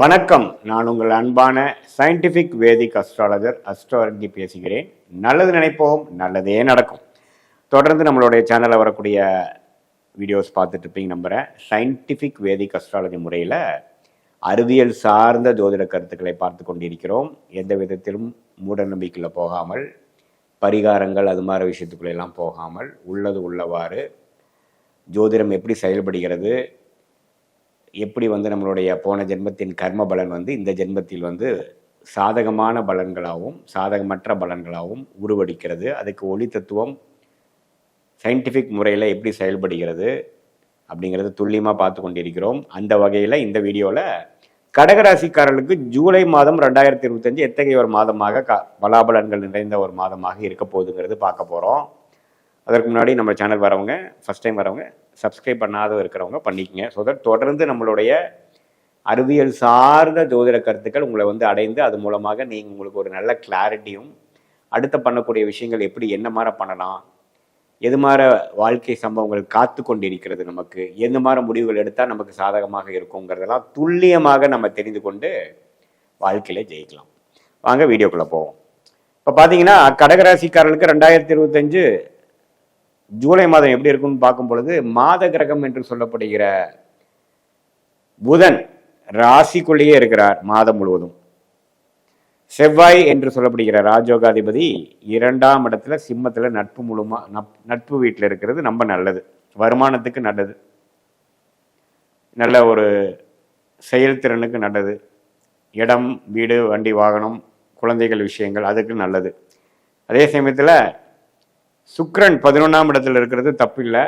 வணக்கம். நான் உங்கள் அன்பான சயின்டிஃபிக் வேதிக் அஸ்ட்ராலஜர் அஸ்ட்ராலஜி பேசுகிறேன். நல்லது நினைப்போம் நல்லதே நடக்கும். தொடர்ந்து நம்மளுடைய சேனலில் வரக்கூடிய வீடியோஸ் பார்த்துட்டு இருப்பீங்க நம்புகிறேன் சயின்டிஃபிக் வேதிக் அஸ்ட்ராலஜி முறையில் அறிவியல் சார்ந்த ஜோதிட கருத்துக்களை பார்த்து கொண்டிருக்கிறோம். எந்த விதத்திலும் மூட நம்பிக்கையில் போகாமல் பரிகாரங்கள் அது மாதிரி விஷயத்துக்குள்ளெல்லாம் போகாமல் உள்ளது உள்ளவாறு ஜோதிடம் எப்படி செயல்படுகிறது எப்படி வந்து நம்மளுடைய போன ஜென்மத்தின் கர்ம பலன் வந்து இந்த ஜென்மத்தில் வந்து சாதகமான பலன்களாகவும் சாதகமற்ற பலன்களாகவும் உருவடிக்கிறது. அதுக்கு ஒளி தத்துவம் சயின்டிஃபிக் முறையில் எப்படி செயல்படுகிறது அப்படிங்கிறது துல்லியமாக பார்த்து கொண்டிருக்கிறோம். அந்த வகையில் இந்த வீடியோவில் கடகராசிக்காரர்களுக்கு ஜூலை மாதம் ரெண்டாயிரத்தி இருபத்தஞ்சு எத்தகைய ஒரு மாதமாக க பலாபலன்கள் நிறைந்த ஒரு மாதமாக இருக்க போகுதுங்கிறது பார்க்க போகிறோம் அதற்கு முன்னாடி நம்ம சேனல் வரவங்க ஃபஸ்ட் டைம் வரவங்க சப்ஸ்கிரைப் பண்ணாத இருக்கிறவங்க பண்ணிக்கங்க. ஸோ தட் தொடர்ந்து நம்மளுடைய அறிவியல் சார்ந்த ஜோதிட கருத்துக்கள் உங்களை வந்து அடைந்து அது மூலமாக நீங்கள் உங்களுக்கு ஒரு நல்ல கிளாரிட்டியும் அடுத்த பண்ணக்கூடிய விஷயங்கள் எப்படி என்ன மாதிரி பண்ணலாம் எது மாதிரி வாழ்க்கை சம்பவங்கள் காத்து கொண்டிருக்கிறது நமக்கு எந்த மாதிரி முடிவுகள் எடுத்தால் நமக்கு சாதகமாக இருக்குங்கிறதெல்லாம் துல்லியமாக நம்ம தெரிந்து கொண்டு வாழ்க்கையில ஜெயிக்கலாம். வாங்க வீடியோக்குள்ளே போவோம். இப்போ பார்த்தீங்கன்னா கடகராசிக்காரர்களுக்கு ரெண்டாயிரத்தி இருபத்தஞ்சு ஜூலை மாதம் எப்படி இருக்கும்னு பார்க்கும் பொழுது மாத கிரகம் என்று சொல்லப்படுகிற புதன் ராசிக்குள்ளேயே இருக்கிறார் மாதம் முழுவதும். செவ்வாய் என்று சொல்லப்படுகிற ராஜோகாதிபதி இரண்டாம் இடத்துல சிம்மத்தில் நட்பு முழுமா நப்- நட்பு வீட்டில் இருக்கிறது ரொம்ப நல்லது. வருமானத்துக்கு நல்லது. நல்ல ஒரு செயல்திறனுக்கு நல்லது. இடம் வீடு வண்டி வாகனம் குழந்தைகள் விஷயங்கள் அதுக்கு நல்லது. அதே சமயத்தில் சுக்ரன் பதினொன்றாம் இடத்துல இருக்கிறது தப்பில்லை.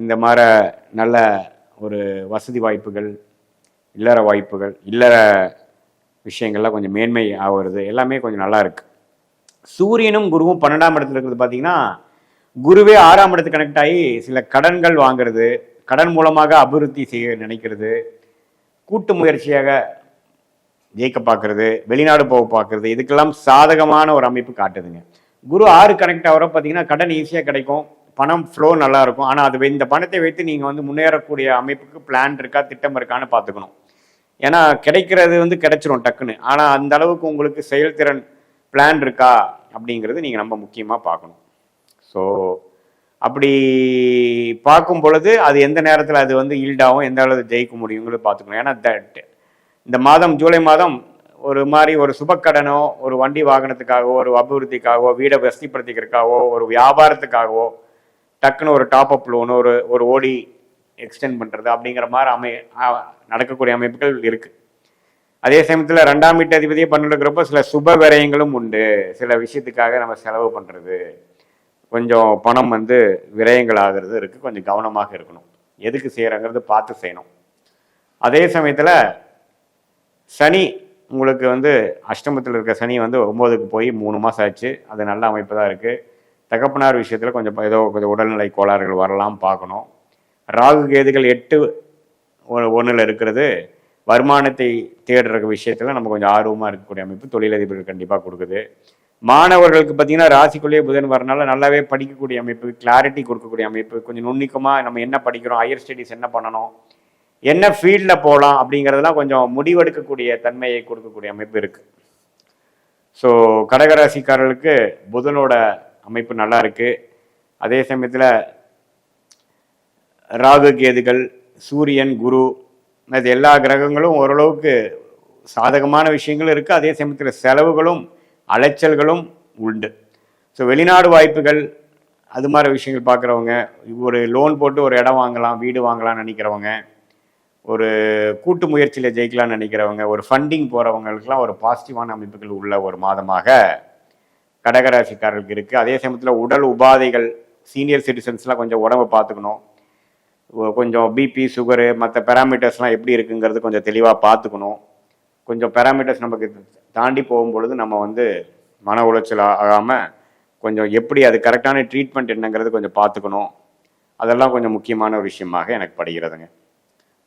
இந்த மாதிரி நல்ல ஒரு வசதி வாய்ப்புகள் இல்லற வாய்ப்புகள் இல்லற விஷயங்கள்லாம் கொஞ்சம் மேன்மை ஆகிறது எல்லாமே கொஞ்சம் நல்லா இருக்கு. சூரியனும் குருவும் பன்னெண்டாம் இடத்துல இருக்கிறது பார்த்தீங்கன்னா குருவே ஆறாம் இடத்துக்கு கனெக்ட் ஆகி சில கடன்கள் வாங்குறது கடன் மூலமாக அபிவிருத்தி செய்ய நினைக்கிறது கூட்டு முயற்சியாக ஜெயிக்க பார்க்கறது வெளிநாடு போக பார்க்கறது இதுக்கெல்லாம் சாதகமான ஒரு அமைப்பு காட்டுதுங்க. குரு ஆறு கனெக்ட் ஆகிறப்ப பார்த்தீங்கன்னா கடன் ஈஸியாக கிடைக்கும். பணம் ஃப்ளோ நல்லா இருக்கும். ஆனால் அது இந்த பணத்தை வைத்து நீங்கள் வந்து முன்னேறக்கூடிய அமைப்புக்கு பிளான் இருக்கா திட்டம் இருக்கான்னு பார்த்துக்கணும். ஏன்னா கிடைக்கிறது வந்து கிடைச்சிரும் டக்குன்னு. ஆனால் அந்த அளவுக்கு உங்களுக்கு செயல்திறன் பிளான் இருக்கா அப்படிங்கிறது நீங்கள் ரொம்ப முக்கியமாக பார்க்கணும். ஸோ அப்படி பார்க்கும் பொழுது அது எந்த நேரத்தில் அது வந்து ஈல்டாகும் எந்த அளவு ஜெயிக்க முடியுங்கிறது பார்த்துக்கணும். ஏன்னா that- இந்த மாதம் ஜூலை மாதம் ஒரு மாதிரி ஒரு சுபக்கடனோ ஒரு வண்டி வாகனத்துக்காகவோ ஒரு அபிவிருத்திக்காகவோ வீடை வசதிப்படுத்திக்கிறதுக்காகவோ ஒரு வியாபாரத்துக்காகவோ டக்குன்னு ஒரு டாப் அப் லோனு ஒரு ஒரு ஓடி எக்ஸ்டெண்ட் பண்ணுறது அப்படிங்கிற மாதிரி அமை நடக்கக்கூடிய அமைப்புகள் இருக்குது அதே சமயத்தில் ரெண்டாம் வீட்டு அதிபதியை பண்ணிருக்கிறப்ப சில சுப விரயங்களும் உண்டு. சில விஷயத்துக்காக நம்ம செலவு பண்ணுறது கொஞ்சம் பணம் வந்து விரயங்கள் ஆகிறது இருக்குது கொஞ்சம் கவனமாக இருக்கணும். எதுக்கு செய்கிறங்கிறது பார்த்து செய்யணும். அதே சமயத்தில் சனி உங்களுக்கு வந்து அஷ்டமத்தில் இருக்க சனி வந்து ஒம்போதுக்கு போய் மூணு மாதம் ஆச்சு. அது நல்ல அமைப்பு தான் இருக்குது தகப்பனார் விஷயத்தில் கொஞ்சம் ஏதோ கொஞ்சம் உடல்நிலை கோளாறுகள் வரலாம் பார்க்கணும். ராகு கேதுகள் எட்டு ஒன்றில் இருக்கிறது. வருமானத்தை தேடுற விஷயத்தில் நம்ம கொஞ்சம் ஆர்வமாக இருக்கக்கூடிய அமைப்பு தொழிலதிபர்கள் கண்டிப்பாக கொடுக்குது. மாணவர்களுக்கு பார்த்தீங்கன்னா ராசிக்குள்ளேயே புதன் வரனால நல்லாவே படிக்கக்கூடிய அமைப்பு கிளாரிட்டி கொடுக்கக்கூடிய அமைப்பு கொஞ்சம் நுண்ணிக்கமாக நம்ம என்ன படிக்கிறோம் ஹையர் ஸ்டடீஸ் என்ன பண்ணணும் என்ன ஃபீல்டில் போகலாம் அப்படிங்கிறதெல்லாம் கொஞ்சம் முடிவெடுக்கக்கூடிய தன்மையை கொடுக்கக்கூடிய அமைப்பு இருக்குது ஸோ கடகராசிக்காரர்களுக்கு புதனோட அமைப்பு நல்லா இருக்குது அதே சமயத்தில் ராகு கேதுகள் சூரியன் குரு இது எல்லா கிரகங்களும் ஓரளவுக்கு சாதகமான விஷயங்களும் இருக்குது அதே சமயத்தில் செலவுகளும் அலைச்சல்களும் உண்டு. ஸோ வெளிநாடு வாய்ப்புகள் அது மாதிரி விஷயங்கள் பார்க்குறவங்க ஒரு லோன் போட்டு ஒரு இடம் வாங்கலாம் வீடு வாங்கலாம்னு நினைக்கிறவங்க ஒரு கூட்டு முயற்சியில் ஜெயிக்கலாம்னு நினைக்கிறவங்க ஒரு ஃபண்டிங் போகிறவங்களுக்குலாம் ஒரு பாசிட்டிவான அமைப்புகள் உள்ள ஒரு மாதமாக கடகராசிக்காரர்களுக்கு இருக்குது அதே சமயத்தில் உடல் உபாதைகள் சீனியர் சிட்டிசன்ஸ்லாம் கொஞ்சம் உடம்பை பார்த்துக்கணும். கொஞ்சம் பிபி சுகரு மற்ற பேராமீட்டர்ஸ்லாம் எப்படி இருக்குங்கிறது கொஞ்சம் தெளிவாக பார்த்துக்கணும். கொஞ்சம் பேராமீட்டர்ஸ் நமக்கு தாண்டி போகும்பொழுது நம்ம வந்து மன உளைச்சல் ஆகாமல் கொஞ்சம் எப்படி அது கரெக்டான ட்ரீட்மெண்ட் என்னங்கிறது கொஞ்சம் பார்த்துக்கணும். அதெல்லாம் கொஞ்சம் முக்கியமான ஒரு விஷயமாக எனக்கு படுகிறதுங்க.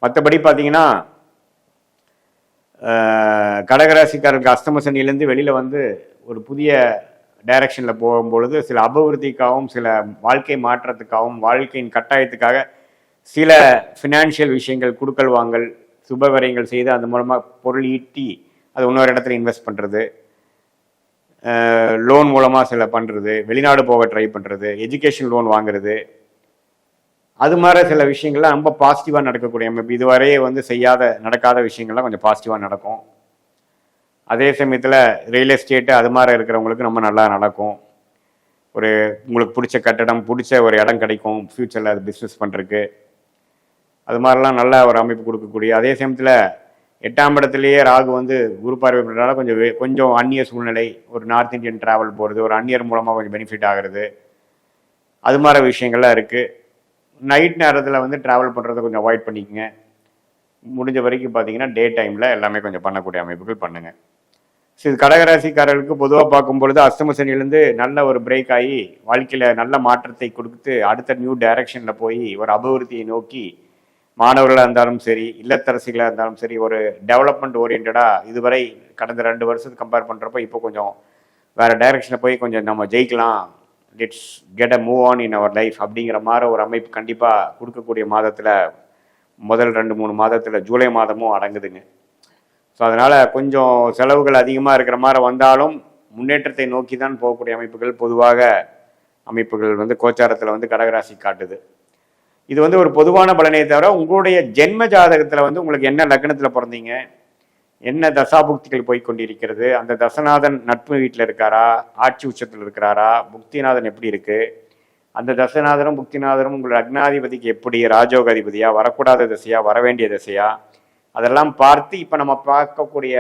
மற்றபடி பார்த்தீங்கன்னா கடகராசிக்காரருக்கு அஸ்தமசனியிலேருந்து வெளியில் வந்து ஒரு புதிய டைரக்ஷனில் போகும்பொழுது சில அபிவிருத்திக்காகவும் சில வாழ்க்கை மாற்றத்துக்காகவும் வாழ்க்கையின் கட்டாயத்துக்காக சில ஃபினான்ஷியல் விஷயங்கள் கொடுக்கல் வாங்கல் சுபவரியங்கள் செய்து அது மூலமாக பொருள் ஈட்டி அது இன்னொரு இடத்துல இன்வெஸ்ட் பண்ணுறது லோன் மூலமாக சில பண்ணுறது வெளிநாடு போக ட்ரை பண்ணுறது எஜுகேஷன் லோன் வாங்குறது. அது மாதிரி சில விஷயங்கள்லாம் ரொம்ப பாசிட்டிவாக நடக்கக்கூடிய அமைப்பு. இதுவரையே வந்து செய்யாத நடக்காத விஷயங்கள்லாம் கொஞ்சம் பாசிட்டிவாக நடக்கும். அதே சமயத்தில் ரியல் எஸ்டேட்டு அது மாதிரி இருக்கிறவங்களுக்கு ரொம்ப நல்லா நடக்கும். ஒரு உங்களுக்கு பிடிச்ச கட்டடம் பிடிச்ச ஒரு இடம் கிடைக்கும். ஃப்யூச்சரில் அது பிஸ்னஸ் பண்ணுறதுக்கு அது மாதிரிலாம் நல்ல ஒரு அமைப்பு கொடுக்கக்கூடிய. அதே சமயத்தில் எட்டாம் இடத்துலயே ராகு வந்து குரு பார்வை பண்ணுறதுனால கொஞ்சம் கொஞ்சம் அந்நிய சூழ்நிலை. ஒரு நார்த் இந்தியன் டிராவல் போகிறது ஒரு அந்நியர் மூலமாக கொஞ்சம் பெனிஃபிட் ஆகிறது. அது மாதிரி விஷயங்கள்லாம் இருக்குது நைட் நேரத்தில் வந்து ட்ராவல் பண்ணுறதை கொஞ்சம் அவாய்ட் பண்ணிக்கோங்க. முடிஞ்ச வரைக்கும் பார்த்தீங்கன்னா டே டைமில் எல்லாமே கொஞ்சம் பண்ணக்கூடிய அமைப்புகள் பண்ணுங்கள் ஸோ இது கடகராசிக்காரர்களுக்கு பொதுவாக பார்க்கும் பொழுது அஸ்தம சனியிலேருந்து நல்ல ஒரு பிரேக் ஆகி வாழ்க்கையில் நல்ல மாற்றத்தை கொடுத்து அடுத்த நியூ டைரக்ஷனில் போய் ஒரு அபிவிருத்தியை நோக்கி மாணவர்களாக இருந்தாலும் சரி இல்லத்தரசிகளாக இருந்தாலும் சரி ஒரு டெவலப்மெண்ட் ஓரியன்டாக இதுவரை கடந்த ரெண்டு வருஷத்துக்கு கம்பேர் பண்ணுறப்போ இப்போ கொஞ்சம் வேறு டைரக்ஷனில் போய் கொஞ்சம் நம்ம ஜெயிக்கலாம். Let's get a move on in our life அப்படிங்கிற மாதிரி ஒரு அமைப்பு கண்டிப்பாக கொடுக்கக்கூடிய மாதத்தில் முதல் ரெண்டு மூணு மாதத்தில் ஜூலை மாதமும் அடங்குதுங்க. ஸோ அதனால் கொஞ்சம் செலவுகள் அதிகமாக இருக்கிற மாதிரி வந்தாலும் முன்னேற்றத்தை நோக்கி தான் போகக்கூடிய அமைப்புகள் பொதுவாக அமைப்புகள் வந்து கோச்சாரத்தில் வந்து கடகராசி காட்டுது. இது வந்து ஒரு பொதுவான பலனையை தவிர உங்களுடைய ஜென்ம ஜாதகத்தில் வந்து உங்களுக்கு என்ன லக்னத்தில் பிறந்தீங்க? என்ன தசாபுக்திகள் போய் கொண்டிருக்கிறது அந்த தசநாதன் நட்பு வீட்டில் இருக்காரா? ஆட்சி உச்சத்தில் இருக்கிறாரா? புக்திநாதன் எப்படி இருக்கு? அந்த தசநாதனும் புக்திநாதனும் உங்கள் அக்னாதிபதிக்கு எப்படி ராஜோக அதிபதியா வரக்கூடாத திசையா? வரவேண்டிய திசையா? அதெல்லாம் பார்த்து இப்போ நம்ம பார்க்கக்கூடிய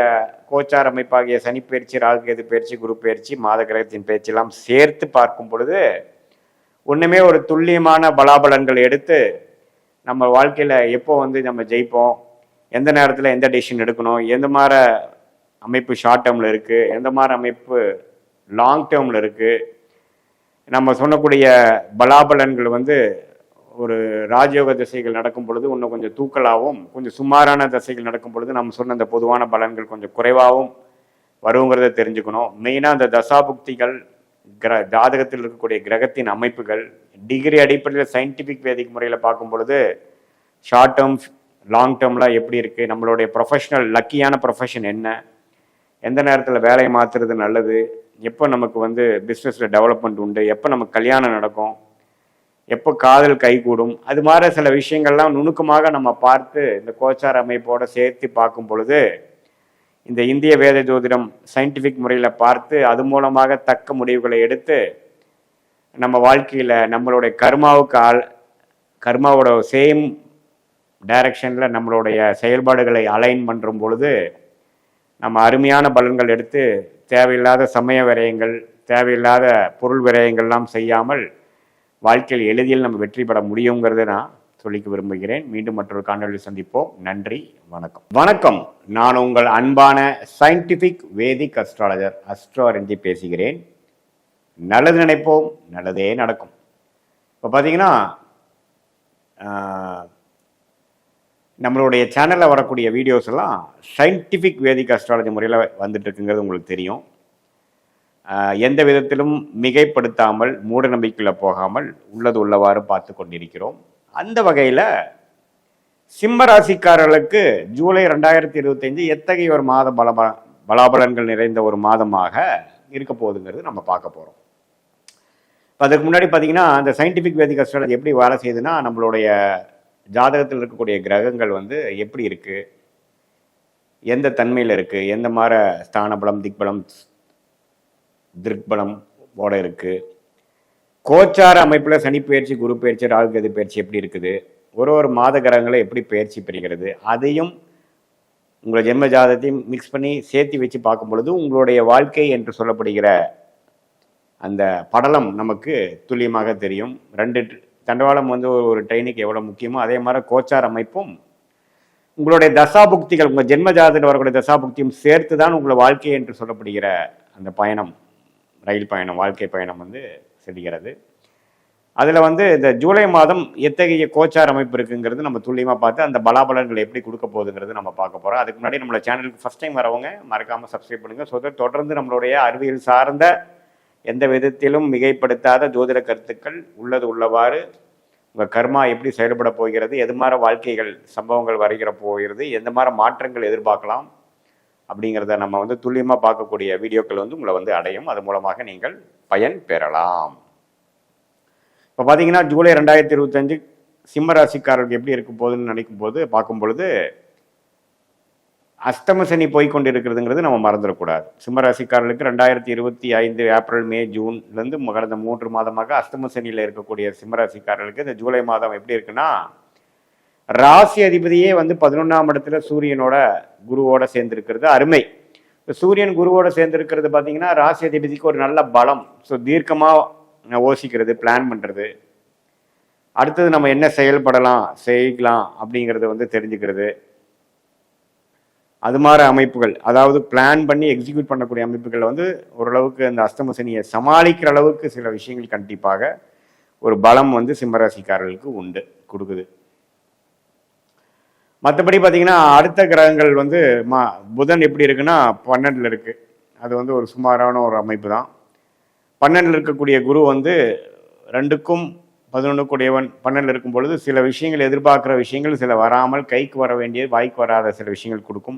கோச்சார் அமைப்பாகிய சனி பயிற்சி ராகுகேது பயிற்சி குரு பயிற்சி மாத கிரகத்தின் பயிற்சியெல்லாம் சேர்த்து பார்க்கும் பொழுது ஒன்றுமே ஒரு துல்லியமான பலாபலன்கள் எடுத்து நம்ம வாழ்க்கையில் எப்போ வந்து நம்ம ஜெயிப்போம்? எந்த நேரத்தில் எந்த டெசிஷன் எடுக்கணும் எந்த மாதிரி அமைப்பு ஷார்ட் டேர்மில் இருக்குது எந்த மாதிரி அமைப்பு லாங் டேர்மில் இருக்குது நம்ம சொன்னக்கூடிய பலாபலன்கள் வந்து ஒரு ராஜயோக திசைகள் நடக்கும் பொழுது இன்னும் கொஞ்சம் தூக்கலாகவும் கொஞ்சம் சுமாரான திசைகள் நடக்கும் பொழுது நம்ம சொன்ன அந்த பொதுவான பலன்கள் கொஞ்சம் குறைவாகவும் வருங்கிறத தெரிஞ்சுக்கணும். மெயினாக அந்த தசாபுக்திகள் கிர ஜாதகத்தில் இருக்கக்கூடிய கிரகத்தின் அமைப்புகள் டிகிரி அடிப்படையில் சயின்டிஃபிக் வேதிக் முறையில் பார்க்கும் பொழுது ஷார்ட் டேர்ம் லாங் டேர்ம்லாம் எப்படி இருக்குது நம்மளுடைய ப்ரொஃபஷனல் லக்கியான ப்ரொஃபஷன் என்ன? எந்த நேரத்தில் வேலையை மாற்றுறது நல்லது? எப்போ நமக்கு வந்து பிஸ்னஸில் டெவலப்மெண்ட் உண்டு? எப்போ நமக்கு கல்யாணம் நடக்கும்? எப்போ காதல் கைகூடும்? அது மாதிரி சில விஷயங்கள்லாம் நுணுக்கமாக நம்ம பார்த்து இந்த கோச்சார் அமைப்போடு சேர்த்து பார்க்கும் பொழுது இந்த இந்திய வேத ஜோதிடம் சயின்டிஃபிக் முறையில் பார்த்து அது மூலமாக தக்க முடிவுகளை எடுத்து நம்ம வாழ்க்கையில் நம்மளுடைய கர்மாவுக்கு ஆள் கர்மாவோட சேம் டைரக்ஷனில் நம்மளுடைய செயல்பாடுகளை அலைன் பண்ணும் பொழுது நம்ம அருமையான பலன்கள் எடுத்து தேவையில்லாத சமய விரயங்கள் தேவையில்லாத பொருள் விரயங்கள்லாம் செய்யாமல் வாழ்க்கையில் எளிதில் நம்ம வெற்றி பெற முடியுங்கிறத நான் சொல்லிக்க விரும்புகிறேன். மீண்டும் மற்றொரு காணொலி சந்திப்போம். நன்றி வணக்கம். வணக்கம். நான் உங்கள் அன்பான சயின்டிஃபிக் வேதிக் அஸ்ட்ராலஜர் அஸ்ட்ரோ அறிஞ்சி பேசுகிறேன். நல்லது நினைப்போம் நல்லதே நடக்கும். இப்போ பார்த்தீங்கன்னா நம்மளுடைய சேனலில் வரக்கூடிய வீடியோஸ் எல்லாம் சயின்டிஃபிக் வேதிக் அஸ்ட்ராலஜி முறையில் வந்துட்டுருக்குங்கிறது உங்களுக்கு தெரியும். எந்த விதத்திலும் மிகைப்படுத்தாமல் மூட நம்பிக்கையில் போகாமல் உள்ளது உள்ளவாறு பார்த்து கொண்டிருக்கிறோம். அந்த வகையில் சிம்ம ராசிக்காரர்களுக்கு ஜூலை ரெண்டாயிரத்தி இருபத்தஞ்சு எத்தகைய ஒரு மாத பல பலாபலன்கள் நிறைந்த ஒரு மாதமாக இருக்க போகுதுங்கிறது நம்ம பார்க்க போகிறோம் இப்போ அதுக்கு முன்னாடி பார்த்தீங்கன்னா அந்த சயின்டிஃபிக் வேதிக் அஸ்ட்ராலஜி எப்படி வேலை செய்யுதுன்னா நம்மளுடைய ஜாதகத்தில் இருக்கக்கூடிய கிரகங்கள் வந்து எப்படி இருக்குது எந்த தன்மையில் இருக்குது எந்த மாதிரி ஸ்தானபலம் திக்பலம் திருக்பலம் ஓட இருக்குது கோச்சார அமைப்பில் சனி பயிற்சி குரு பயிற்சி ராகுகதி பயிற்சி எப்படி இருக்குது? ஒரு ஒரு மாத கிரகங்களை எப்படி பயிற்சி பெறுகிறது? அதையும் உங்களை ஜென்ம ஜாதகத்தையும் மிக்ஸ் பண்ணி சேர்த்து வச்சு பார்க்கும் பொழுது உங்களுடைய வாழ்க்கை என்று சொல்லப்படுகிற அந்த படலம் நமக்கு துல்லியமாக தெரியும். ரெண்டு தண்டவாளம் வந்து ஒரு ஒரு ட்ரெயினுக்கு எவ்வளோ முக்கியமோ அதே மாதிரி கோச்சார் அமைப்பும் உங்களுடைய தசாபுக்திகள் உங்கள் ஜென்ம ஜாதத்தில் வரக்கூடிய தசாபுக்தியும் சேர்த்து தான் உங்களை வாழ்க்கை என்று சொல்லப்படுகிற அந்த பயணம் ரயில் பயணம் வாழ்க்கை பயணம் வந்து செல்கிறது. அதில் வந்து இந்த ஜூலை மாதம் எத்தகைய கோச்சார் அமைப்பு இருக்குங்கிறது நம்ம துல்லியமாக பார்த்து அந்த பலாபலன்கள் எப்படி கொடுக்க போகுதுங்கிறது நம்ம பார்க்க போகிறோம் அதுக்கு முன்னாடி நம்மளோட சேனலுக்கு ஃபஸ்ட் டைம் வரவங்க மறக்காமல் சப்ஸ்கிரைப் பண்ணுங்கள் ஸோ தொடர்ந்து நம்மளுடைய அறிவியல் சார்ந்த எந்த விதத்திலும் மிகைப்படுத்தாத ஜோதிட கருத்துக்கள் உள்ளது உள்ளவாறு உங்கள் கர்மா எப்படி செயல்பட போகிறது எது மாதிரி வாழ்க்கைகள் சம்பவங்கள் வருகிற போகிறது எந்த மாதிரி மாற்றங்கள் எதிர்பார்க்கலாம் அப்படிங்கிறத நம்ம வந்து துல்லியமாக பார்க்கக்கூடிய வீடியோக்கள் வந்து உங்களை வந்து அடையும். அது மூலமாக நீங்கள் பயன் பெறலாம். இப்போ பார்த்தீங்கன்னா ஜூலை ரெண்டாயிரத்தி இருபத்தஞ்சு சிம்ம ராசிக்காரர்களுக்கு எப்படி இருக்கும் போகுதுன்னு நினைக்கும் போது பார்க்கும் பொழுது அஸ்தம சனி போய் கொண்டிருக்கிறதுங்கிறது நம்ம மறந்துடக்கூடாது. சிம்மராசிக்காரர்களுக்கு ரெண்டாயிரத்தி இருபத்தி ஐந்து ஏப்ரல் மே ஜூன்லேருந்து கடந்த மூன்று மாதமாக அஸ்தம சனியில் இருக்கக்கூடிய சிம்மராசிக்காரர்களுக்கு இந்த ஜூலை மாதம் எப்படி இருக்குன்னா ராசி அதிபதியே வந்து பதினொன்றாம் இடத்துல சூரியனோட குருவோட சேர்ந்திருக்கிறது அருமை. சூரியன் குருவோட சேர்ந்திருக்கிறது பார்த்தீங்கன்னா ராசி அதிபதிக்கு ஒரு நல்ல பலம். ஸோ தீர்க்கமாக யோசிக்கிறது பிளான் பண்ணுறது அடுத்தது நம்ம என்ன செயல்படலாம் செய்யலாம் அப்படிங்கிறத வந்து தெரிஞ்சுக்கிறது. அது மாதிரி அமைப்புகள் அதாவது பிளான் பண்ணி எக்ஸிக்யூட் பண்ணக்கூடிய அமைப்புகள் வந்து ஓரளவுக்கு அந்த அஸ்தம சனியை சமாளிக்கிற அளவுக்கு சில விஷயங்கள் கண்டிப்பாக ஒரு பலம் வந்து சிம்மராசிக்காரர்களுக்கு உண்டு கொடுக்குது. மற்றபடி பார்த்தீங்கன்னா அடுத்த கிரகங்கள் வந்து மா புதன் எப்படி இருக்குன்னா பன்னெண்டில் இருக்குது அது வந்து ஒரு சுமாரான ஒரு அமைப்பு தான். பன்னெண்டில் இருக்கக்கூடிய குரு வந்து ரெண்டுக்கும் பதினொன்று கூடியவன் பன்னெண்டில் இருக்கும் பொழுது சில விஷயங்கள் எதிர்பார்க்குற விஷயங்கள் சில வராமல் கைக்கு வர வேண்டியது வாய்க்கு வராத சில விஷயங்கள் கொடுக்கும்.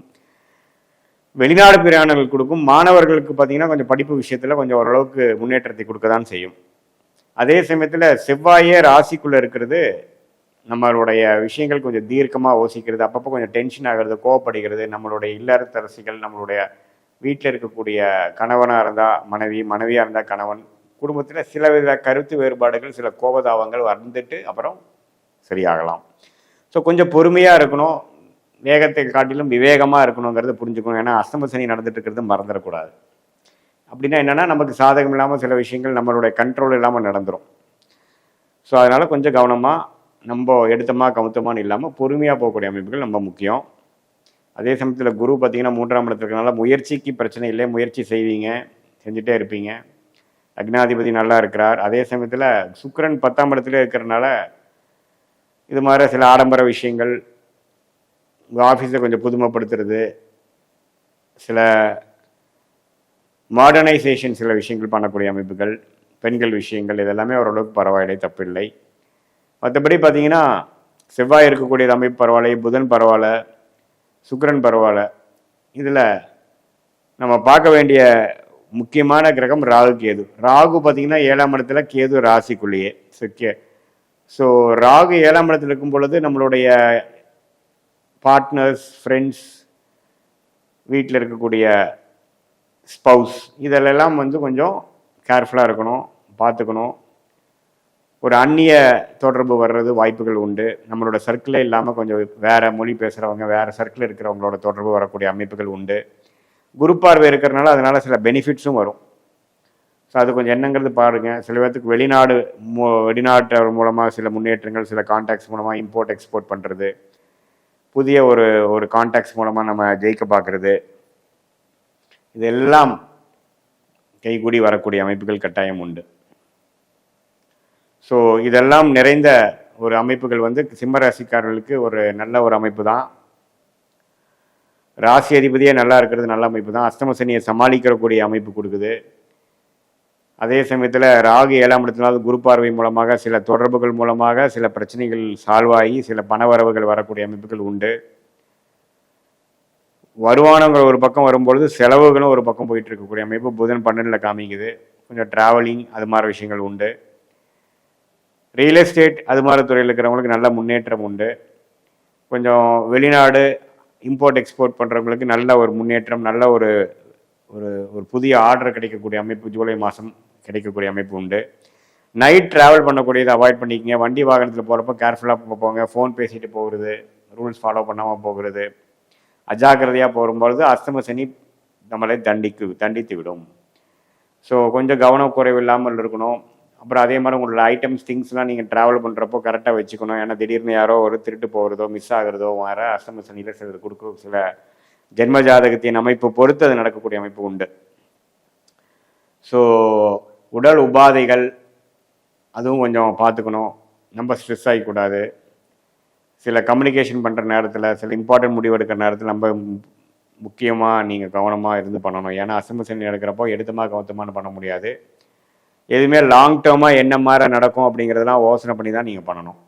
வெளிநாடு பிரயாணங்கள் கொடுக்கும். மாணவர்களுக்கு பார்த்தீங்கன்னா கொஞ்சம் படிப்பு விஷயத்தில் கொஞ்சம் ஓரளவுக்கு முன்னேற்றத்தை கொடுக்க தான் செய்யும். அதே சமயத்தில் செவ்வாயே ராசிக்குள்ளே இருக்கிறது நம்மளுடைய விஷயங்கள் கொஞ்சம் தீர்க்கமாக யோசிக்கிறது அப்பப்போ கொஞ்சம் டென்ஷன் ஆகிறது கோவப்படுகிறது நம்மளுடைய இல்லறத்தரசிகள் நம்மளுடைய வீட்டில் இருக்கக்கூடிய கணவனாக இருந்தால் மனைவி மனைவியாக இருந்தால் கணவன் குடும்பத்தில் சில வித கருத்து வேறுபாடுகள் சில கோபதாபங்கள் வந்துட்டு அப்புறம் சரியாகலாம். ஸோ கொஞ்சம் பொறுமையாக இருக்கணும். வேகத்தை காட்டிலும் விவேகமாக இருக்கணுங்கிறத புரிஞ்சுக்கணும். ஏன்னா அஸ்தம சனி நடந்துட்டு இருக்கிறது மறந்துடக்கூடாது. அப்படின்னா என்னென்னா நமக்கு சாதகம் இல்லாமல் சில விஷயங்கள் நம்மளுடைய கண்ட்ரோல் இல்லாமல் நடந்துடும் ஸோ அதனால் கொஞ்சம் கவனமாக நம்ம எடுத்தமா கவுத்தமானு இல்லாமல் பொறுமையாக போகக்கூடிய அமைப்புகள் ரொம்ப முக்கியம். அதே சமயத்தில் குரு பார்த்திங்கன்னா மூன்றாம் இடத்துல முயற்சிக்கு பிரச்சனை இல்லை. முயற்சி செய்வீங்க செஞ்சுட்டே இருப்பீங்க. அக்னாதிபதி நல்லா இருக்கிறார். அதே சமயத்தில் சுக்கரன் பத்தாம் இடத்துல இருக்கிறனால இது மாதிரி சில ஆடம்பர விஷயங்கள் உங்கள் ஆஃபீஸை கொஞ்சம் புதுமைப்படுத்துறது சில மாடர்னைசேஷன் சில விஷயங்கள் பண்ணக்கூடிய அமைப்புகள் பெண்கள் விஷயங்கள் இதெல்லாமே ஓரளவுக்கு பரவாயில்லை தப்பில்லை. மற்றபடி பார்த்தீங்கன்னா செவ்வாய் இருக்கக்கூடிய அமைப்பு பரவாயில்லை புதன் பரவாயில்ல சுக்கரன் பரவாயில்ல. இதில் நம்ம பார்க்க வேண்டிய முக்கியமான கிரகம் ராகு கேது. ராகு பார்த்தீங்கன்னா ஏழாம் இடத்துல கேது ராசிக்குள்ளேயே ஸோ கே ஸோ ராகு ஏழாம் இடத்துல இருக்கும் பொழுது நம்மளுடைய பார்ட்னர்ஸ் ஃப்ரெண்ட்ஸ் வீட்டில் இருக்கக்கூடிய ஸ்பவுஸ் இதெல்லாம் வந்து கொஞ்சம் கேர்ஃபுல்லாக இருக்கணும் பார்த்துக்கணும். ஒரு அந்நிய தொடர்பு வர்றது வாய்ப்புகள் உண்டு. நம்மளோட சர்க்கிளே இல்லாமல் கொஞ்சம் வேறு மொழி பேசுகிறவங்க வேறு சர்க்கிள் இருக்கிறவங்களோட தொடர்பு வரக்கூடிய அமைப்புகள் உண்டு. குரு பார்வை இருக்கிறனால அதனால் சில பெனிஃபிட்ஸும் வரும். ஸோ அது கொஞ்சம் என்னங்கிறது பாருங்கள் சில பேர்த்துக்கு வெளிநாடு மூ வெளிநாட்டு மூலமாக சில முன்னேற்றங்கள் சில கான்டாக்ட்ஸ் மூலமாக இம்போர்ட் எக்ஸ்போர்ட் பண்ணுறது புதிய ஒரு ஒரு கான்டாக்ட்ஸ் மூலமாக நம்ம ஜெயிக்க பார்க்குறது இதெல்லாம் கைகூடி வரக்கூடிய அமைப்புகள் கட்டாயம் உண்டு. ஸோ இதெல்லாம் நிறைந்த ஒரு அமைப்புகள் வந்து சிம்மராசிக்காரர்களுக்கு ஒரு நல்ல ஒரு அமைப்பு தான் ராசி அதிபதியே நல்லா இருக்கிறது நல்ல அமைப்பு தான். அஷ்டம சனியை சமாளிக்கிறக்கூடிய அமைப்பு கொடுக்குது. அதே சமயத்தில் ராகு ஏழாம் இடத்தினாலும் குரு பார்வை மூலமாக சில தொடர்புகள் மூலமாக சில பிரச்சனைகள் சால்வ் ஆகி சில பணவரவுகள் வரக்கூடிய அமைப்புகள் உண்டு. வருமானங்கள் ஒரு பக்கம் வரும்பொழுது செலவுகளும் ஒரு பக்கம் போயிட்டு இருக்கக்கூடிய அமைப்பு புதன் பன்னெண்டில் காமிக்குது. கொஞ்சம் ட்ராவலிங் அது மாதிரி விஷயங்கள் உண்டு. ரியல் எஸ்டேட் அது மாதிரி துறையில் இருக்கிறவங்களுக்கு நல்ல முன்னேற்றம் உண்டு. கொஞ்சம் வெளிநாடு இம்போர்ட் எக்ஸ்போர்ட் பண்ணுறவங்களுக்கு நல்ல ஒரு முன்னேற்றம் நல்ல ஒரு ஒரு ஒரு புதிய ஆர்டர் கிடைக்கக்கூடிய அமைப்பு ஜூலை மாதம் கிடைக்கக்கூடிய அமைப்பு உண்டு. நைட் ட்ராவல் பண்ணக்கூடியதை அவாய்ட் பண்ணிக்கங்க. வண்டி வாகனத்தில் போகிறப்ப கேர்ஃபுல்லாக போங்க. ஃபோன் பேசிட்டு போகிறது ரூல்ஸ் ஃபாலோ பண்ணாமல் போகிறது. அஜாக்கிரதையாக போகும்பொழுது அஸ்தம சனி நம்மளை தண்டிக்கு தண்டித்து விடும். ஸோ கொஞ்சம் கவனக்குறைவு இல்லாமல் இருக்கணும். அப்புறம் அதே மாதிரி உங்களோட ஐட்டம்ஸ் திங்ஸ்லாம் நீங்கள் ட்ராவல் பண்ணுறப்போ கரெக்டாக வச்சுக்கணும். ஏன்னா திடீர்னு யாரோ ஒரு திருட்டு போகிறதோ மிஸ் ஆகிறதோ வர அஷ்டம சனியில் சிலர் கொடுக்குற சில ஜென்ம ஜாதகத்தின் அமைப்பு பொறுத்து அது நடக்கக்கூடிய அமைப்பு உண்டு. ஸோ உடல் உபாதைகள் அதுவும் கொஞ்சம் பார்த்துக்கணும். நம்ம ஸ்ட்ரெஸ் ஆகிக்கூடாது சில கம்யூனிகேஷன் பண்ணுற நேரத்தில் சில இம்பார்ட்டன்ட் முடிவு எடுக்கிற நேரத்தில் நம்ம முக்கியமாக நீங்கள் கவனமாக இருந்து பண்ணணும். ஏன்னா அசம்பு சனி எடுக்கிறப்போ எடுத்தமாக கவனத்தமாக பண்ண முடியாது. எதுவுமே லாங் டேர்மாக என்ன மாதிரி நடக்கும் அப்படிங்கிறதெல்லாம் யோசனை பண்ணி தான் நீங்கள் பண்ணணும்.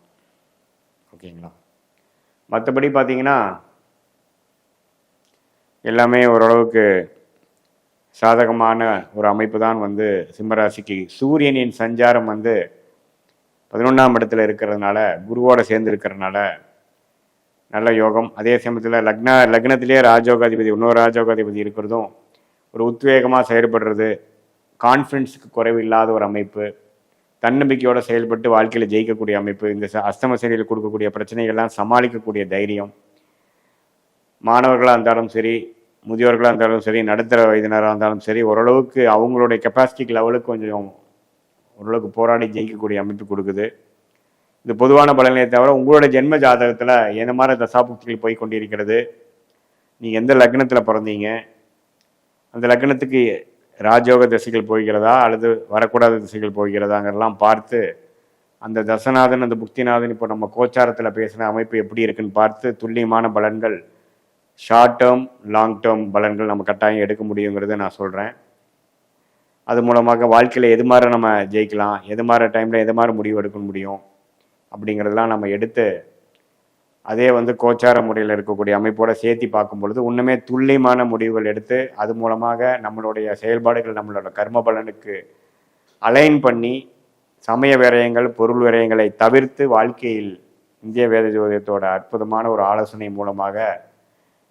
ஓகேங்களா? மற்றபடி பார்த்தீங்கன்னா எல்லாமே ஓரளவுக்கு சாதகமான ஒரு அமைப்பு தான் வந்து சிம்மராசிக்கு. சூரியனின் சஞ்சாரம் வந்து பதினொன்றாம் இடத்துல இருக்கிறதுனால குருவோட சேர்ந்து இருக்கிறதுனால நல்ல யோகம். அதே சமயத்தில் லக்ன லக்னத்திலேயே ராஜோகாதிபதி இன்னொரு ராஜோகாதிபதி இருக்கிறதும் ஒரு உத்வேகமாக செயல்படுறது. கான்ஃபிடென்ஸுக்கு குறைவு இல்லாத ஒரு அமைப்பு தன்னம்பிக்கையோடு செயல்பட்டு வாழ்க்கையில் ஜெயிக்கக்கூடிய அமைப்பு இந்த ச- அஸ்தம சனியில் கொடுக்கக்கூடிய பிரச்சனைகள்லாம் சமாளிக்கக்கூடிய தைரியம். மாணவர்களாக இருந்தாலும் சரி முதியோர்களாக இருந்தாலும் சரி நடுத்தர வயதினராக இருந்தாலும் சரி ஓரளவுக்கு அவங்களுடைய கெப்பாசிட்டிக்கு லெவலுக்கு கொஞ்சம் ஓரளவுக்கு போராடி ஜெயிக்கக்கூடிய அமைப்பு கொடுக்குது. இது பொதுவான பலனை தவிர உங்களோட ஜென்ம ஜாதகத்தில் எந்த மாதிரி தசாபுக்திகள் போய் கொண்டிருக்கிறது? நீங்கள் எந்த லக்னத்தில் பிறந்தீங்க? அந்த லக்னத்துக்கு ராஜயோக திசைகள் போகிறதா அல்லது வரக்கூடாத திசைகள் போகிறதாங்கிறலாம் பார்த்து அந்த தசநாதன் அந்த புக்திநாதன் இப்போ நம்ம கோச்சாரத்தில் பேசின அமைப்பு எப்படி இருக்குன்னு பார்த்து துல்லியமான பலன்கள் ஷார்ட் டேர்ம் லாங் டேர்ம் பலன்கள் நம்ம கட்டாயம் எடுக்க முடியுங்கிறத நான் சொல்கிறேன் அது மூலமாக வாழ்க்கையில் எது மாதிரி நம்ம ஜெயிக்கலாம் எது மாதிரி டைமில் எது மாதிரி முடிவு எடுக்க முடியும் அப்படிங்கிறதெல்லாம் நம்ம எடுத்து அதே வந்து கோச்சார முறையில் இருக்கக்கூடிய அமைப்போட சேர்த்து பார்க்கும் பொழுது ஒன்றுமே துல்லியமான முடிவுகள் எடுத்து அது மூலமாக நம்மளுடைய செயல்பாடுகள் நம்மளோட கர்ம பலனுக்கு அலைன் பண்ணி சமய விரயங்கள் பொருள் விரயங்களை தவிர்த்து வாழ்க்கையில் இந்திய வேத ஜோதியத்தோட அற்புதமான ஒரு ஆலோசனை மூலமாக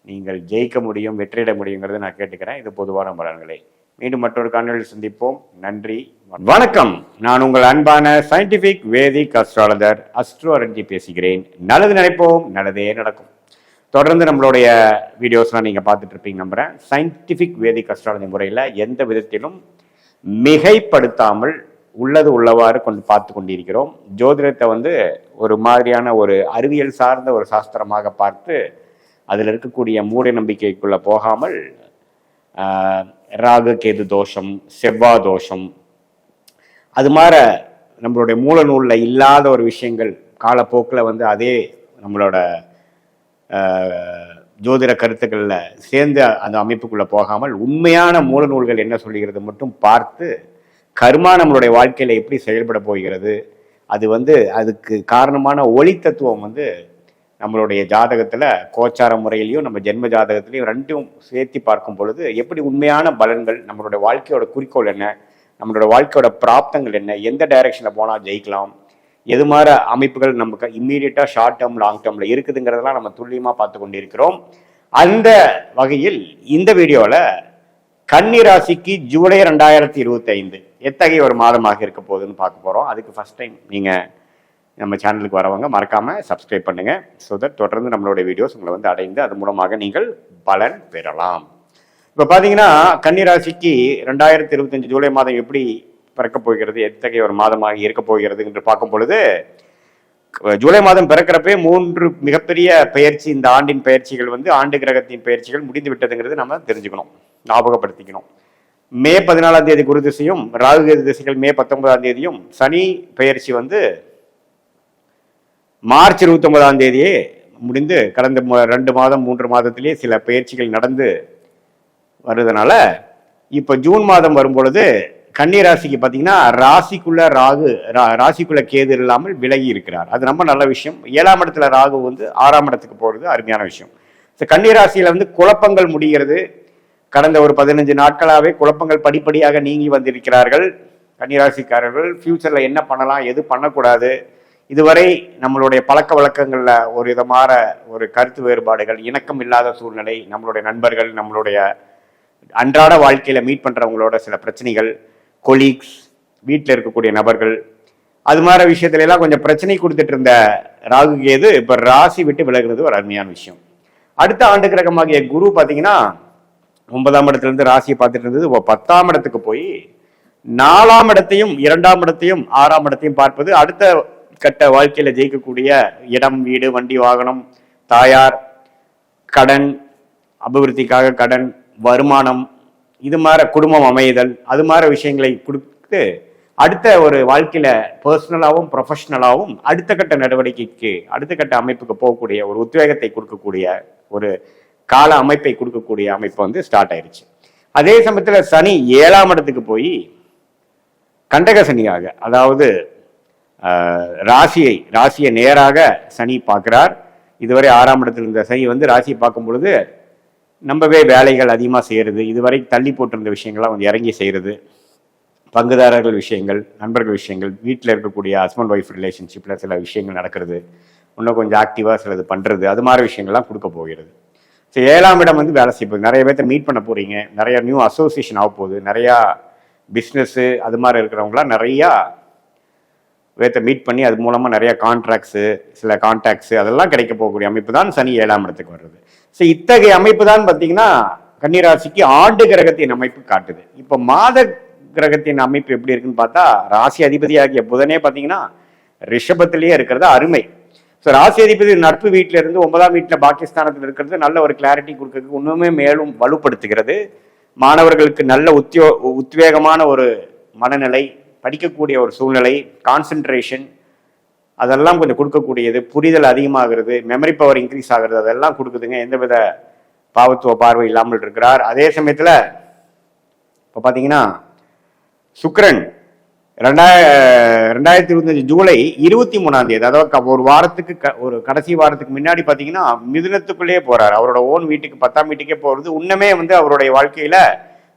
நீங்கள் ஜெயிக்க முடியும் வெற்றியிட முடியுங்கிறத நான் கேட்டுக்கிறேன். இது பொதுவான பலன்களை. மீண்டும் மற்றொரு காணொலியில் சந்திப்போம். நன்றி. வணக்கம். நான் உங்கள் அன்பான சயின்டிபிக் வேதிக் அஸ்ட்ராலஜர் அஸ்ட்ரோ அரண்ஜி பேசுகிறேன். நல்லது நினைப்போம் நல்லதே நடக்கும். தொடர்ந்து நம்மளுடைய வீடியோஸ்லாம் நீங்கள் பார்த்துட்டு இருப்பீங்க நம்புகிறேன் சயின்டிஃபிக் வேதிக் அஸ்ட்ராலஜி முறையில் எந்த விதத்திலும் மிகைப்படுத்தாமல் உள்ளது உள்ளவாறு கொண்டு பார்த்து கொண்டிருக்கிறோம். ஜோதிடத்தை வந்து ஒரு மாதிரியான ஒரு அறிவியல் சார்ந்த ஒரு சாஸ்திரமாக பார்த்து அதில் இருக்கக்கூடிய மூட நம்பிக்கைக்குள்ளே போகாமல் ராகு கேது தோஷம் செவ்வாய் தோஷம் அது மாதிரி நம்மளுடைய மூல நூலில் இல்லாத ஒரு விஷயங்கள் காலப்போக்கில் வந்து அதே நம்மளோட ஜோதிட கருத்துக்களில் சேர்ந்து அந்த அமைப்புக்குள்ளே போகாமல் உண்மையான மூல நூல்கள் என்ன சொல்லுகிறது மட்டும் பார்த்து கர்மா நம்மளுடைய வாழ்க்கையில் எப்படி செயல்பட போகிறது அது வந்து அதுக்கு காரணமான ஒளி தத்துவம் வந்து நம்மளுடைய ஜாதகத்தில் கோச்சார முறையிலையும் நம்ம ஜென்ம ஜாதகத்திலையும் ரெண்டும் சேர்த்து பார்க்கும் பொழுது எப்படி உண்மையான பலன்கள் நம்மளுடைய வாழ்க்கையோட குறிக்கோள் என்ன நம்மளோட வாழ்க்கையோட பிராப்தங்கள் என்ன? எந்த டைரக்ஷனில் போனால் ஜெயிக்கலாம்? எது மாதிரி அமைப்புகள் நமக்கு இம்மீடியட்டாக ஷார்ட் டேர்ம் லாங் டேர்மில் இருக்குதுங்கிறதெல்லாம் நம்ம துல்லியமாக பார்த்து கொண்டு இருக்கிறோம் அந்த வகையில் இந்த வீடியோவில் கன்னிராசிக்கு ஜூலை ரெண்டாயிரத்தி இருபத்தைந்து எத்தகைய ஒரு மாதமாக இருக்க போகுதுன்னு பார்க்க போகிறோம் அதுக்கு ஃபர்ஸ்ட் டைம் நீங்கள் நம்ம சேனலுக்கு வரவங்க மறக்காமல் சப்ஸ்கிரைப் பண்ணுங்கள் ஸோ தட் தொடர்ந்து நம்மளுடைய வீடியோஸ் உங்களை வந்து அடைந்து அது மூலமாக நீங்கள் பலன் பெறலாம். இப்போ பார்த்தீங்கன்னா கன்னிராசிக்கு ரெண்டாயிரத்தி இருபத்தஞ்சு ஜூலை மாதம் எப்படி பிறக்கப் போகிறது எத்தகைய ஒரு மாதமாக இருக்க போகிறது என்று பார்க்கும் பொழுது ஜூலை மாதம் பிறக்கிறப்பே மூன்று மிகப்பெரிய பயிற்சி இந்த ஆண்டின் பயிற்சிகள் வந்து ஆண்டு கிரகத்தின் பயிற்சிகள் முடிந்து விட்டதுங்கிறது நம்ம தெரிஞ்சுக்கணும் ஞாபகப்படுத்திக்கணும். மே பதினாலாம் தேதி குரு திசையும் ராகு கேது திசைகள் மே பத்தொன்பதாம் தேதியும் சனி பயிற்சி வந்து மார்ச் இருபத்தொன்பதாம் தேதியே முடிந்து கடந்த ரெண்டு மாதம் மூன்று மாதத்திலேயே சில பயிற்சிகள் நடந்து வருதுனால இப்போ ஜூன் மாதம் வரும்பொழுது கன்னி ராசிக்கு பார்த்தீங்கன்னா ராசிக்குள்ள ராகு ரா- ராசிக்குள்ள கேது இல்லாமல் விலகி இருக்கிறார். அது ரொம்ப நல்ல விஷயம். ஏழாம் இடத்துல ராகு வந்து ஆறாம் இடத்துக்கு போகிறது அருமையான விஷயம். ஸோ கன்னி ராசியில் வந்து குழப்பங்கள் முடிகிறது. கடந்த ஒரு பதினஞ்சு நாட்களாகவே குழப்பங்கள் படிப்படியாக நீங்கி வந்திருக்கிறார்கள். கன்னிராசிக்காரர்கள் ஃப்யூச்சரில் என்ன பண்ணலாம் எது பண்ணக்கூடாது? இதுவரை நம்மளுடைய பழக்க வழக்கங்களில் ஒரு விதமான ஒரு கருத்து வேறுபாடுகள் இணக்கம் இல்லாத சூழ்நிலை நம்மளுடைய நண்பர்கள் நம்மளுடைய அன்றாட வாழ்க்கையில் மீட் பண்ணுறவங்களோட சில பிரச்சனைகள் கொலீக்ஸ் வீட்டில் இருக்கக்கூடிய நபர்கள் அது மாதிரி விஷயத்துல எல்லாம் கொஞ்சம் பிரச்சனை கொடுத்துட்டு இருந்த ராகு கேது இப்போ ராசி விட்டு விலகுறது ஒரு அருமையான விஷயம். அடுத்த ஆண்டு கிரகமாகிய குரு பார்த்தீங்கன்னா ஒன்பதாம் இடத்துலேருந்து ராசியை பார்த்துட்டு இருந்தது. பத்தாம் இடத்துக்கு போய் நாலாம் இடத்தையும் இரண்டாம் இடத்தையும் ஆறாம் இடத்தையும் பார்ப்பது அடுத்த கட்ட வாழ்க்கையில் ஜெயிக்கக்கூடிய இடம் வீடு வண்டி வாகனம் தாயார் கடன் அபிவிருத்திக்காக கடன் வருமானம் இது மாதிரி குடும்பம் அமைதல் அது மாதிரி விஷயங்களை கொடுத்து அடுத்த ஒரு வாழ்க்கையில் பர்சனலாகவும் ப்ரொஃபஷ்னலாகவும் அடுத்த கட்ட நடவடிக்கைக்கு அடுத்த கட்ட அமைப்புக்கு போகக்கூடிய ஒரு உத்வேகத்தை கொடுக்கக்கூடிய ஒரு கால அமைப்பை கொடுக்கக்கூடிய அமைப்பு வந்து ஸ்டார்ட் ஆயிடுச்சு அதே சமயத்தில் சனி ஏழாம் இடத்துக்கு போய் கண்டக சனியாக அதாவது ராசியை ராசியை நேராக சனி பார்க்கிறார். இதுவரை ஆறாம் இடத்தில் இருந்த சனி வந்து ராசியை பார்க்கும் பொழுது நம்பவே வேலைகள் அதிகமாக செய்கிறது இதுவரை தள்ளி போட்டிருந்த விஷயங்கள்லாம் வந்து இறங்கி செய்கிறது பங்குதாரர்கள் விஷயங்கள் நண்பர்கள் விஷயங்கள் வீட்டில் இருக்கக்கூடிய ஹஸ்பண்ட் ஒய்ஃப் ரிலேஷன்ஷிப்பில் சில விஷயங்கள் நடக்கிறது இன்னும் கொஞ்சம் ஆக்டிவாக சிலது பண்ணுறது அது மாதிரி விஷயங்கள்லாம் கொடுக்க போகிறது. ஸோ ஏழாம் இடம் வந்து வேலை செய்ய நிறைய பேர்த்த மீட் பண்ண போகிறீங்க நிறையா நியூ அசோசியேஷன் ஆக போகுது. நிறையா பிஸ்னஸ்ஸு அது மாதிரி இருக்கிறவங்களாம் நிறையா பேர்த்த மீட் பண்ணி அது மூலமாக நிறைய கான்ட்ராக்ட்ஸு சில கான்டாக்ட்ஸு அதெல்லாம் கிடைக்க போகக்கூடிய அமைப்பு தான் சனி ஏழாம் இடத்துக்கு வர்றது. ஸோ இத்தகைய அமைப்பு தான் பார்த்தீங்கன்னா கன்னிராசிக்கு ஆண்டு கிரகத்தின் அமைப்பு காட்டுது. இப்போ மாத கிரகத்தின் அமைப்பு எப்படி இருக்குன்னு பார்த்தா ராசி அதிபதியாகிய புதனே பார்த்தீங்கன்னா ரிஷபத்திலேயே இருக்கிறது அருமை. ஸோ ராசி அதிபதி நட்பு வீட்டில இருந்து ஒன்பதாம் வீட்டில் பாகிஸ்தானத்தில் இருக்கிறது நல்ல ஒரு கிளாரிட்டி கொடுக்கறதுக்கு இன்னுமே மேலும் வலுப்படுத்துகிறது. மாணவர்களுக்கு நல்ல உத்தியோ உத்வேகமான ஒரு மனநிலை படிக்கக்கூடிய ஒரு சூழ்நிலை கான்சென்ட்ரேஷன் அதெல்லாம் கொஞ்சம் கொடுக்கக்கூடியது புரிதல் அதிகமாகிறது மெமரி பவர் இன்க்ரீஸ் ஆகிறது அதெல்லாம் கொடுக்குதுங்க. எந்தவித பாவத்துவ பார்வை இல்லாமல் இருக்கிறார். அதே சமயத்தில் இப்போ பார்த்தீங்கன்னா சுக்ரன் ரெண்டாய ரெண்டாயிரத்தி இருபத்தஞ்சு ஜூலை இருபத்தி மூணாம் தேதி அதாவது க- ஒரு வாரத்துக்கு க ஒரு கடைசி வாரத்துக்கு முன்னாடி பார்த்தீங்கன்னா மிதுனத்துக்குள்ளேயே போகிறார் அவரோட ஓன் வீட்டுக்கு பத்தாம் வீட்டுக்கே போகிறது இன்னமே வந்து அவருடைய வாழ்க்கையில்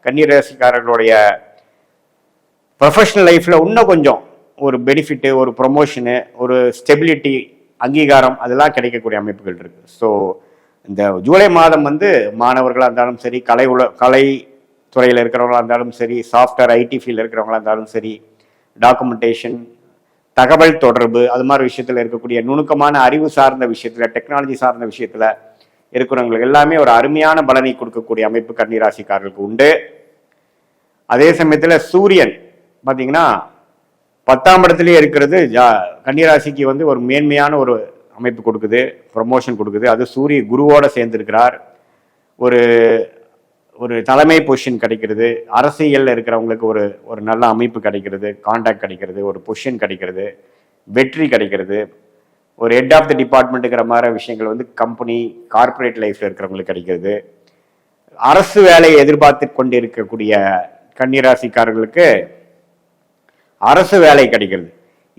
கண்ணீர் ராசிக்காரர்களுடைய ப்ரொஃபஷனல் லைஃப்பில் இன்னும் கொஞ்சம் ஒரு பெனிஃபிட்டு ஒரு ப்ரொமோஷனு ஒரு ஸ்டெபிலிட்டி அங்கீகாரம் அதெல்லாம் கிடைக்கக்கூடிய அமைப்புகள் இருக்குது ஸோ இந்த ஜூலை மாதம் வந்து மாணவர்களாக இருந்தாலும் சரி கலை உல கலை துறையில் இருக்கிறவங்களா இருந்தாலும் சரி சாஃப்ட்வேர் ஐடி ஃபீல்டில் இருக்கிறவங்களா இருந்தாலும் சரி டாக்குமெண்டேஷன் தகவல் தொடர்பு அது மாதிரி விஷயத்தில் இருக்கக்கூடிய நுணுக்கமான அறிவு சார்ந்த விஷயத்தில் டெக்னாலஜி சார்ந்த விஷயத்தில் இருக்கிறவங்களுக்கு எல்லாமே ஒரு அருமையான பலனை கொடுக்கக்கூடிய அமைப்பு கன்னிராசிக்காரர்களுக்கு உண்டு. அதே சமயத்தில் சூரியன் பார்த்தீங்கன்னா பத்தாம் இடத்துலயே இருக்கிறது ஜா கன்னிராசிக்கு வந்து ஒரு மேன்மையான ஒரு அமைப்பு கொடுக்குது ப்ரொமோஷன் கொடுக்குது. அது சூரிய குருவோட சேர்ந்துருக்கிறார். ஒரு ஒரு தலைமை பொசிஷன் கிடைக்கிறது. அரசியலில் இருக்கிறவங்களுக்கு ஒரு ஒரு நல்ல அமைப்பு கிடைக்கிறது. கான்டாக்ட் கிடைக்கிறது. ஒரு பொசிஷன் கிடைக்கிறது. வெற்றி கிடைக்கிறது. ஒரு ஹெட் ஆஃப் த டிபார்ட்மெண்ட்டுங்கிற மாதிரி விஷயங்கள் வந்து கம்பெனி கார்ப்பரேட் லைஃப்பில் இருக்கிறவங்களுக்கு கிடைக்கிறது. அரசு வேலையை எதிர்பார்த்து கொண்டிருக்கக்கூடிய கன்னிராசிக்காரர்களுக்கு அரசு வேலை கிடைக்கிறது.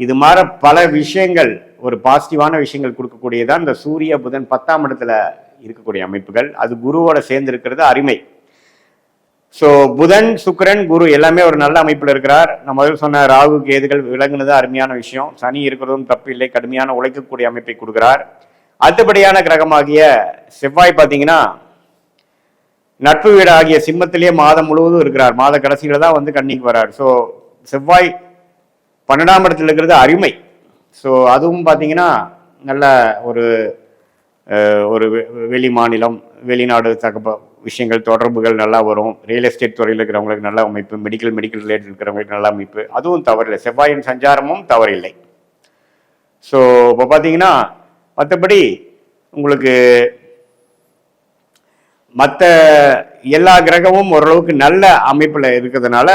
இது மாதிரி பல விஷயங்கள் ஒரு பாசிட்டிவான விஷயங்கள் கொடுக்கக்கூடியதான் இந்த சூரிய புதன் பத்தாம் இடத்துல இருக்கக்கூடிய அமைப்புகள். அது குருவோட சேர்ந்து இருக்கிறது அருமை. ஸோ புதன் சுக்கரன் குரு எல்லாமே ஒரு நல்ல அமைப்பில் இருக்கிறார். நான் முதல் சொன்ன ராகு கேதுகள் விளங்குனது அருமையான விஷயம். சனி இருக்கிறதும் தப்பு இல்லை கடுமையான உழைக்கக்கூடிய அமைப்பை கொடுக்கிறார். அடுத்தபடியான கிரகமாகிய செவ்வாய் பார்த்தீங்கன்னா நட்பு வீடு ஆகிய சிம்மத்திலேயே மாதம் முழுவதும் இருக்கிறார். மாத கடைசியில தான் வந்து கண்ணிக்கு வர்றார் ஸோ செவ்வாய் பன்னெண்டாம் இடத்துல இருக்கிறது அருமை. ஸோ அதுவும் பார்த்தீங்கன்னா நல்ல ஒரு ஒரு வெ- வெளி மாநிலம் வெளிநாடு தகப்ப விஷயங்கள் தொடர்புகள் நல்லா வரும். ரியல் எஸ்டேட் துறையில் இருக்கிறவங்களுக்கு நல்ல அமைப்பு மெடிக்கல் மெடிக்கல் ரிலேட்டட் இருக்கிறவங்களுக்கு நல்ல அமைப்பு. அதுவும் தவறில்லை. செவ்வாயின் சஞ்சாரமும் தவறில்லை. ஸோ இப்போ பார்த்தீங்கன்னா மற்றபடி உங்களுக்கு மற்ற எல்லா கிரகமும் ஓரளவுக்கு நல்ல அமைப்பில் இருக்கிறதுனால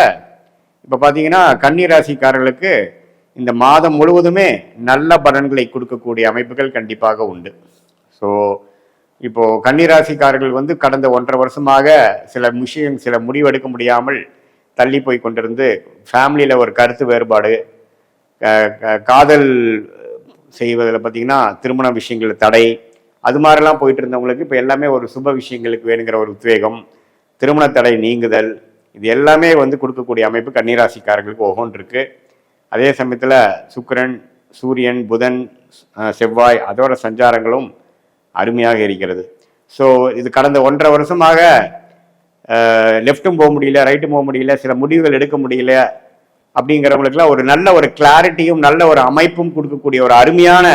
இப்போ பார்த்தீங்கன்னா கன்னி ராசிக்காரர்களுக்கு இந்த மாதம் முழுவதுமே நல்ல பலன்களை கொடுக்கக்கூடிய அமைப்புகள் கண்டிப்பாக உண்டு. ஸோ இப்போ கன்னி ராசிக்காரர்கள் வந்து கடந்த ஒன்றரை வருஷமாக சில விஷயம் சில முடிவெடுக்க முடியாமல் தள்ளி போய் கொண்டிருந்து ஃபேமிலியில் ஒரு கருத்து வேறுபாடு காதல் செய்வதில் பார்த்தீங்கன்னா திருமண விஷயங்கள் தடை அது மாதிரிலாம் போயிட்டு இருந்தவங்களுக்கு இப்போ எல்லாமே ஒரு சுப விஷயங்களுக்கு வேணுங்கிற ஒரு உத்வேகம் திருமண தடை நீங்குதல் இது எல்லாமே வந்து கொடுக்கக்கூடிய அமைப்பு கன்னிராசிக்காரர்களுக்கு ஒவ்வொன்று இருக்கு அதே சமயத்தில் சுக்கிரன் சூரியன் புதன் செவ்வாய் அதோட சஞ்சாரங்களும் அருமையாக இருக்கிறது. ஸோ இது கடந்த ஒன்றரை வருஷமாக லெஃப்ட்டும் போக முடியல ரைட்டும் போக முடியல சில முடிவுகள் எடுக்க முடியல அப்படிங்கிறவங்களுக்குலாம் ஒரு நல்ல ஒரு கிளாரிட்டியும் நல்ல ஒரு அமைப்பும் கொடுக்கக்கூடிய ஒரு அருமையான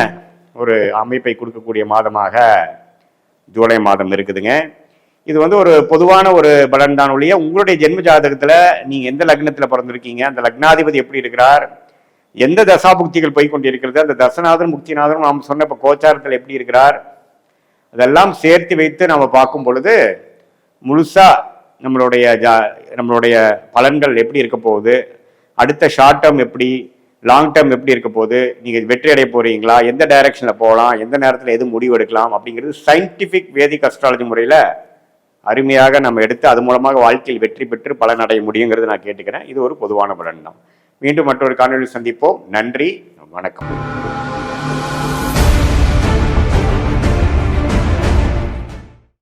ஒரு அமைப்பை கொடுக்கக்கூடிய மாதமாக ஜூலை மாதம் இருக்குதுங்க. இது வந்து ஒரு பொதுவான ஒரு பலன் தான் ஒழிய உங்களுடைய ஜென்ம ஜாதகத்துல நீங்க எந்த லக்னத்துல பிறந்திருக்கீங்க? அந்த லக்னாதிபதி எப்படி இருக்கிறார்? எந்த தசாபுக்திகள் போய் கொண்டிருக்கிறது? அந்த தசநாதன் முக்திநாதன் நாம் சொன்ன இப்ப கோச்சாரத்தில் எப்படி இருக்கிறார்? அதெல்லாம் சேர்த்து வைத்து நம்ம பார்க்கும் பொழுது முழுசா நம்மளுடைய ஜா நம்மளுடைய பலன்கள் எப்படி இருக்க போகுது? அடுத்த ஷார்ட் டேர்ம் எப்படி? லாங் டேர்ம் எப்படி இருக்க போகுது? நீங்கள் வெற்றி அடைய போறீங்களா? எந்த டைரக்ஷனில் போகலாம்? எந்த நேரத்தில் எது முடிவு எடுக்கலாம்? அப்படிங்கிறது சயின்டிஃபிக் வேதிக் அஸ்ட்ராலஜி முறையில் அருமையாக நம்ம எடுத்து அது மூலமாக வாழ்க்கையில் வெற்றி பெற்று பலன் அடைய முடியுங்கிறது நான் கேட்டுக்கிறேன். இது ஒரு பொதுவான பலன் தான். மீண்டும் மற்றொரு காணொலி சந்திப்போம். நன்றி. வணக்கம்.